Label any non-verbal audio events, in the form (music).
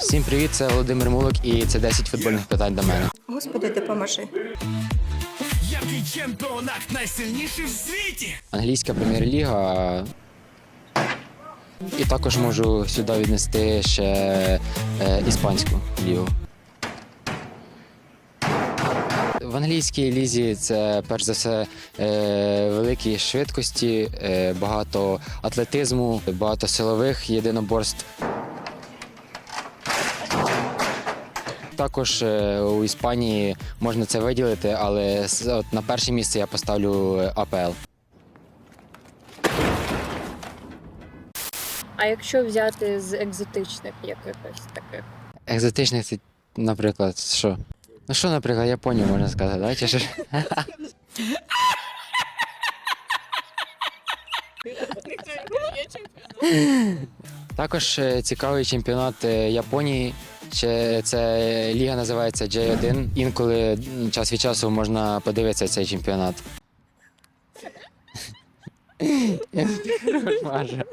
Всім привіт, це Володимир Мулик і це 10 футбольних питань до мене. Господи, допоможи. Який чемпіонат найсильніший в світі? Англійська прем'єр-ліга. І також можу сюди віднести ще е, іспанську лігу. В англійській лізі це перш за все е, великі швидкості, е, багато атлетизму, багато силових єдиноборств. Також е, у Іспанії можна це виділити, але от на перше місце я поставлю е, АПЛ. А якщо взяти з екзотичних якихось таких? Екзотичних, це, наприклад, що? Ну що, наприклад, Японію можна сказати, да? Чи що? (laughs) Також е, цікавий чемпіонат Японії. Ще Це ліга називається J1. Інколи час від часу можна подивитися цей чемпіонат. (laughs) Хорош, Маша.